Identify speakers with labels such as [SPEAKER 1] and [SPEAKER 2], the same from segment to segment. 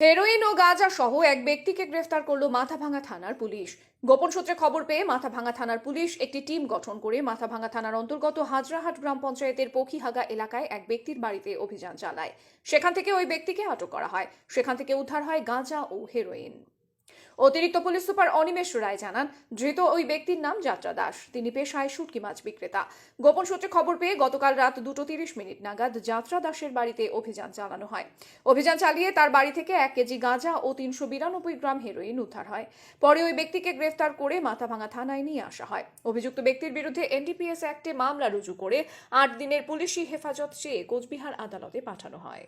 [SPEAKER 1] Heroin ও গাঁজা সহ এক ব্যক্তিকে গ্রেফতার করল মাথাভাঙা থানার পুলিশ। গোপন সূত্রে খবর পেয়ে মাথাভাঙা থানার পুলিশ একটি টিম গঠন করে মাথাভাঙা থানার অন্তর্গত হাজরাহাট গ্রাম পঞ্চায়েতের পখিহাগা এলাকায় এক ব্যক্তির বাড়িতে অভিযান চালায়। সেখান থেকে ওই ব্যক্তিকে আটক করা হয়। সেখান থেকে উদ্ধার হয় গাঁজা ও হেরোইন। অতিরিক্ত পুলিশ সুপার অনিমেষ রায় জানান, ধৃত ওই ব্যক্তির নাম যাত্রা দাস। তিনি পেশায় শুটকি মাছ বিক্রেতা। গোপন সূত্রে খবর পেয়ে গতকাল রাত দুটো তিরিশ মিনিট নাগাদ যাত্রা দাসের বাড়িতে অভিযান চালানো হয়। অভিযান চালিয়ে তার বাড়ি থেকে এক কেজি গাঁজা ও তিনশো বিরানব্বই গ্রাম হেরোইন উদ্ধার হয়। পরে ওই ব্যক্তিকে গ্রেফতার করে মাথাভাঙা থানায় নিয়ে আসা হয়। অভিযুক্ত ব্যক্তির বিরুদ্ধে এনডিপিএস অ্যাক্টে মামলা রুজু করে আট দিনের পুলিশি হেফাজত চেয়ে কোচবিহার আদালতে পাঠানো হয়।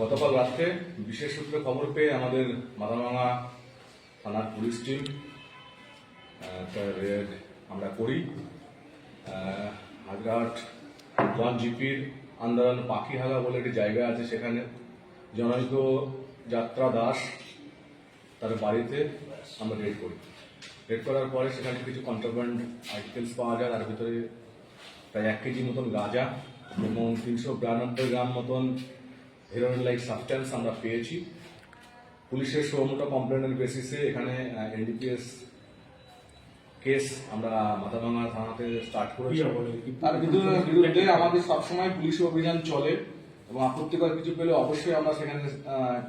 [SPEAKER 2] গতকাল রাত্রে বিশেষ সূত্রে খবর পেয়ে আমাদের মাথাভাঙা থানার পুলিশ টিম আমরা করি। হাজরাট ওয়ান জিপির আন্দোলন পাখিহাগা বলে একটি জায়গা আছে সেখানে। জনৈক যাত্রা দাস তার বাড়িতে আমরা রেড করি। রেড করার পরে সেখানে কিছু কন্ট্রাব্যান্ড আর্টিকেলস পাওয়া যায়, তার ভিতরে প্রায় এক কেজি মতন গাঁজা এবং তিনশো বিরানব্বই গ্রাম মতন হেরোইন লাইক সাবস্ট্যান্স আমরা পেয়েছি। পুলিশের সৌমোটো কমপ্লেনের বেসিসে এখানে এনডিপিএস কেস আমরা মাথাভাঙা থানাতে স্টার্ট করেছি।
[SPEAKER 3] তার বিরুদ্ধে বিরুদ্ধে আমাদের সবসময় পুলিশ অভিযান চলে এবং আপত্তিকর কিছু পেলে অবশ্যই আমরা সেখানে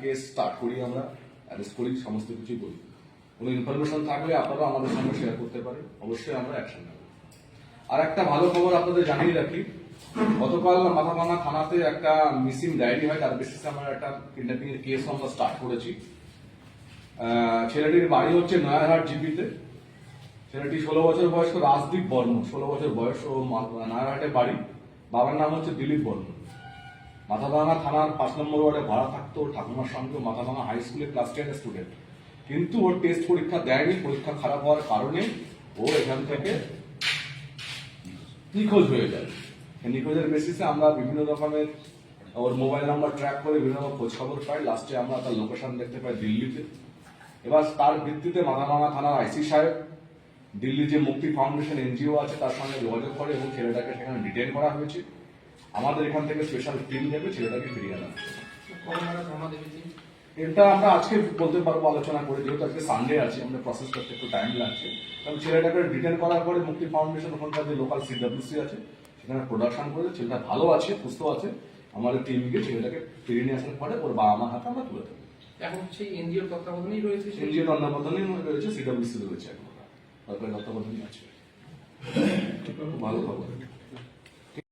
[SPEAKER 3] কেস স্টার্ট করি আমরা। অ্যারেস্ট করি সমস্ত কিছুই করি। কোনো ইনফরমেশন থাকলে আপনারাও আমাদের সঙ্গে শেয়ার করতে পারেন। অবশ্যই আমরা অ্যাকশন নেব। আর একটা ভালো খবর আপনাদের জানিয়ে রাখি। গতকাল মাথাভাঙা থানাতে একটা মিসিং ডায়েরি হয়, তার বেসিসে আমরা একটা কিডন্যাপিং এর কেস আমরা স্টার্ট করেছি। ছেলেটির বাড়ি হচ্ছে নয়ারহাট জিপিতে। ছেলেটি ষোলো বছর বয়স্ক রাজদীপ বর্মন। ষোলো বছর বয়স ও নারায়ণহাটে বাড়ি। বাবার নাম হচ্ছে দিলীপ বর্মন। মাথাভাঙা থানার পাঁচ নম্বর ওয়ার্ডে ভাড়া থাকতো ঠাকুমার সঙ্গে মাথাভাঙা হাই স্কুলে ক্লাস টেনের স্টুডেন্ট কিন্তু ওর টেস্ট পরীক্ষা দেয়নি, পরীক্ষা খারাপ হওয়ার কারণে ও এখান থেকে নিখোঁজ হয়ে যায়। নিখোঁজের বেসিসে আমরা বিভিন্ন রকমের ওর মোবাইল নাম্বার ট্র্যাক করে বিভিন্ন রকম খোঁজ খবর পাই। লাস্টে আমরা তার লোকেশন দেখতে পাই দিল্লিতে। এবার তার ভিত্তিতে মাথাভাঙা থানার আইসি সাহেব দিল্লি যে মুক্তি ফাউন্ডেশন এনজিও আছে তার সঙ্গে যোগাযোগ করে এবং ছেলেটাকে সেখানে ডিটেন করা হয়েছে। আমাদের এখান থেকে স্পেশাল টিম নেবে ছেলেটাকে ফিরিয়ে আনা। এটা আমরা আজকে বলতে পারব আলোচনা করে। যেহেতু আজকে সানডে আছে আমরা প্রসেস করতে একটু টাইম লাগছে। কারণ ছেলেটাকে ডিটেন করার পরে মুক্তি ফাউন্ডেশন ওখানকার যে লোকাল সিডব্লিউসি আছে সেখানে প্রোডাকশন করে ছেলেটা ভালো আছে সুস্থ আছে। আমাদের টিমকে ছেলেটাকে ফিরিয়ে নিয়ে আসার পরে ওর বাবা মার হাতে আমরা তুলে দেবো।
[SPEAKER 4] এখন সেই এনজিওর তত্ত্বাবধানেই রয়েছে
[SPEAKER 2] এনজিও তত্ত্বাবধানেই রয়েছে সিডব্লিউসি রয়েছে এখন। সরকারি তত্ত্বাবধানই আছে। ভালো খবর।